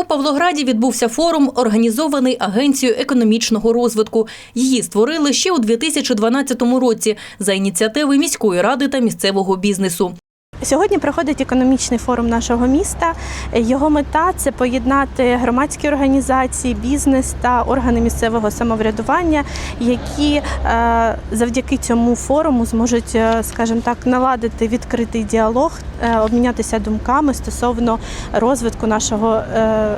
У Павлограді відбувся форум, організований Агенцією економічного розвитку. Її створили ще у 2012 році за ініціативи міської ради та місцевого бізнесу. Сьогодні проходить економічний форум нашого міста. Його мета це поєднати громадські організації, бізнес та органи місцевого самоврядування, які е, завдяки цьому форуму зможуть, е, скажімо так, наладити відкритий діалог, е, обмінятися думками стосовно розвитку нашого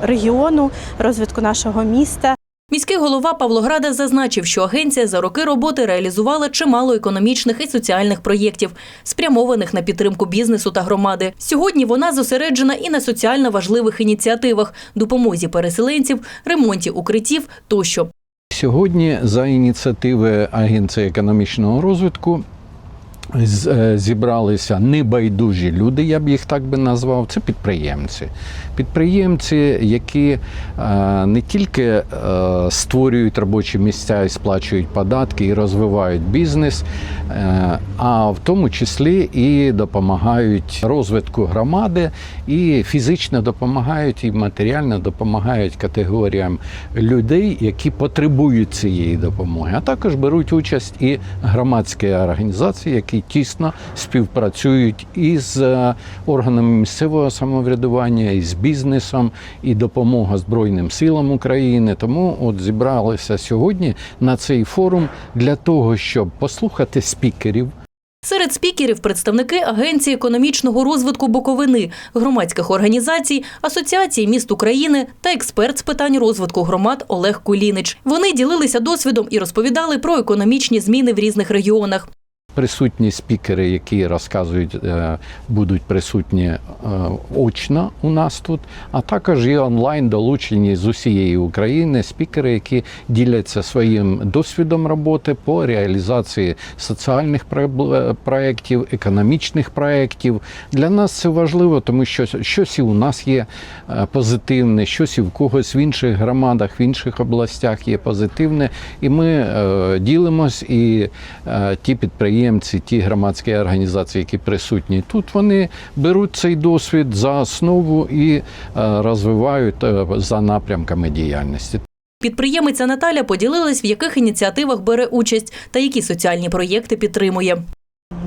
регіону, розвитку нашого міста. Міський голова Павлограда зазначив, що агенція за роки роботи реалізувала чимало економічних і соціальних проєктів, спрямованих на підтримку бізнесу та громади. Сьогодні вона зосереджена і на соціально важливих ініціативах, допомозі переселенців, ремонті укриттів тощо. Сьогодні за ініціативи Агенції економічного розвитку зібралися небайдужі люди, я б їх так би назвав. Це підприємці. Підприємці, які е, не тільки е, створюють робочі місця і сплачують податки і розвивають бізнес, е, а в тому числі і допомагають розвитку громади, і фізично допомагають, і матеріально допомагають категоріям людей, які потребують цієї допомоги. А також беруть участь і громадські організації, які тісно співпрацюють із е, органами місцевого самоврядування, із бізнесом, і допомога Збройним силам України. Тому от зібралися сьогодні на цей форум для того, щоб послухати спікерів. Серед спікерів представники Агенції економічного розвитку Буковини, громадських організацій, Асоціації міст України та експерт з питань розвитку громад Олег Кулінич. Вони ділилися досвідом і розповідали про економічні зміни в різних регіонах. Присутні спікери, які розказують, е, будуть присутні е, очно у нас тут, а також є онлайн долучені з усієї України спікери, які діляться своїм досвідом роботи по реалізації соціальних проєктів, економічних проєктів. Для нас це важливо, тому що щось і у нас є е, позитивне, щось і в когось в інших громадах, в інших областях є позитивне, і ми е, ділимось і е, ті підприємці, ті громадські організації, які присутні тут, вони беруть цей досвід за основу і е, розвивають е, за напрямками діяльності. Підприємиця Наталя поділилась, в яких ініціативах бере участь та які соціальні проєкти підтримує.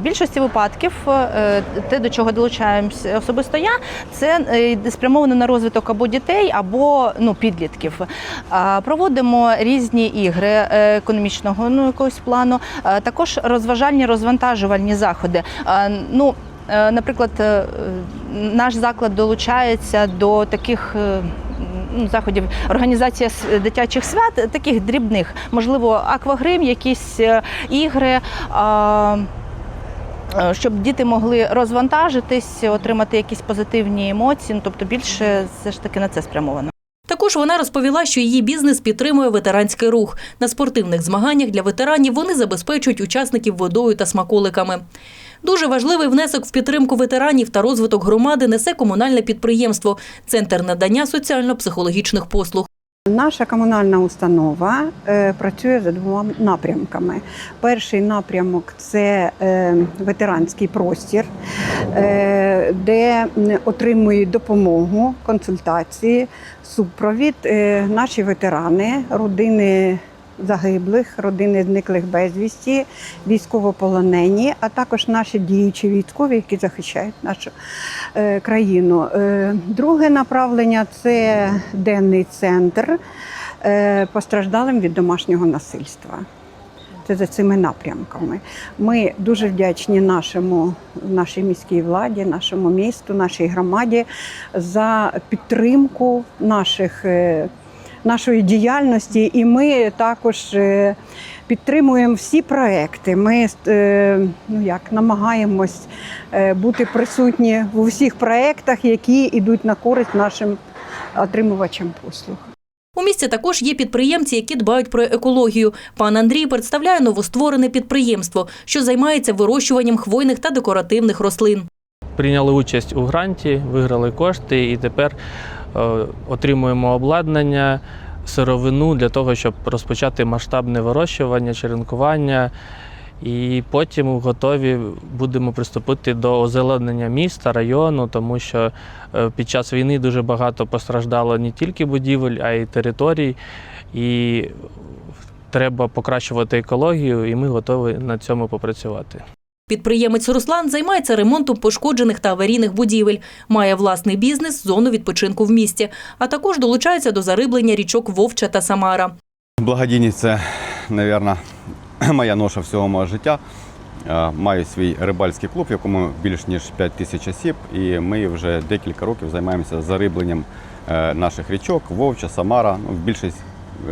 Більшості випадків е, те, до чого долучаємося особисто я, це е, спрямовано на розвиток або дітей, або ну, підлітків. Проводимо різні ігри е, економічного ну, якогось плану, також розважальні розвантажувальні заходи. Ну, Наприклад, наш заклад долучається до таких ну, заходів організація дитячих свят, таких дрібних, можливо, аквагрим, якісь ігри. а, Щоб діти могли розвантажитись, отримати якісь позитивні емоції, ну, тобто більше все ж таки на це спрямовано. Також вона розповіла, що її бізнес підтримує ветеранський рух. На спортивних змаганнях для ветеранів вони забезпечують учасників водою та смаколиками. Дуже важливий внесок в підтримку ветеранів та розвиток громади несе комунальне підприємство Центр надання соціально-психологічних послуг. Наша комунальна установа е, працює за двома напрямками. Перший напрямок це е, ветеранський простір, е, де отримують допомогу, консультації, супровід наші ветерани, родини загиблих, родини зниклих безвісті, військовополонені, а також наші діючі військові, які захищають нашу е, країну. Е, Друге направлення це денний центр е, постраждалим від домашнього насильства. Це за цими напрямками. Ми дуже вдячні нашому, нашій міській владі, нашому місту, нашій громаді за підтримку наших, нашої діяльності. І ми також е, підтримуємо всі проекти. Ми е, ну як, намагаємось е, бути присутні в усіх проектах, які йдуть на користь нашим отримувачам послуг. У місті також є підприємці, які дбають про екологію. Пан Андрій представляє новостворене підприємство, що займається вирощуванням хвойних та декоративних рослин. прийняли участь у гранті, виграли кошти і тепер отримуємо обладнання, сировину для того, щоб розпочати масштабне вирощування, черенкування І потім готові будемо приступити до озеленення міста, району, тому що е, під час війни дуже багато постраждало не тільки будівель, а й територій. І треба покращувати екологію, і ми готові на цьому попрацювати. Підприємець Руслан займається ремонтом пошкоджених та аварійних будівель, має власний бізнес, зону відпочинку в місті, а також долучається до зариблення річок Вовча та Самара. Благодійність це, мабуть, моя ноша всього мого життя. Е, Маю свій рибальський клуб, в якому більш ніж 5 тисяч осіб, і ми вже декілька років займаємося зарибленням е, наших річок, Вовча, Самара. Ну, в більшість,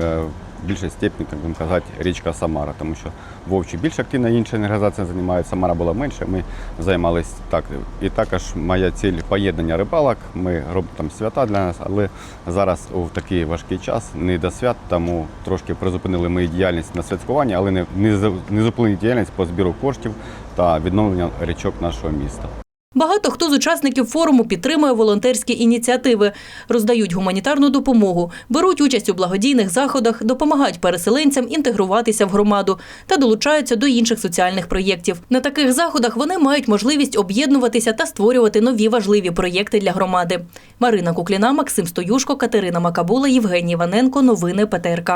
е, в більшій степені, так будемо казати, річка Самара, тому що Вовчі більш активно, інша організація займається, Самара була менше. Ми займалися так. І також моя ціль поєднання рибалок. Ми робимо там свята для нас, але зараз у такий важкий час не до свят, тому трошки призупинили мою діяльність на святкування, але не, не, не зупинили діяльність по збіру коштів та відновлення річок нашого міста. Багато хто з учасників форуму підтримує волонтерські ініціативи, роздають гуманітарну допомогу, беруть участь у благодійних заходах, допомагають переселенцям інтегруватися в громаду та долучаються до інших соціальних проєктів. На таких заходах вони мають можливість об'єднуватися та створювати нові важливі проєкти для громади. Марина Кукліна, Максим Стоюшко, Катерина Макабула, Євгеній Іваненко. Новини ПТРК.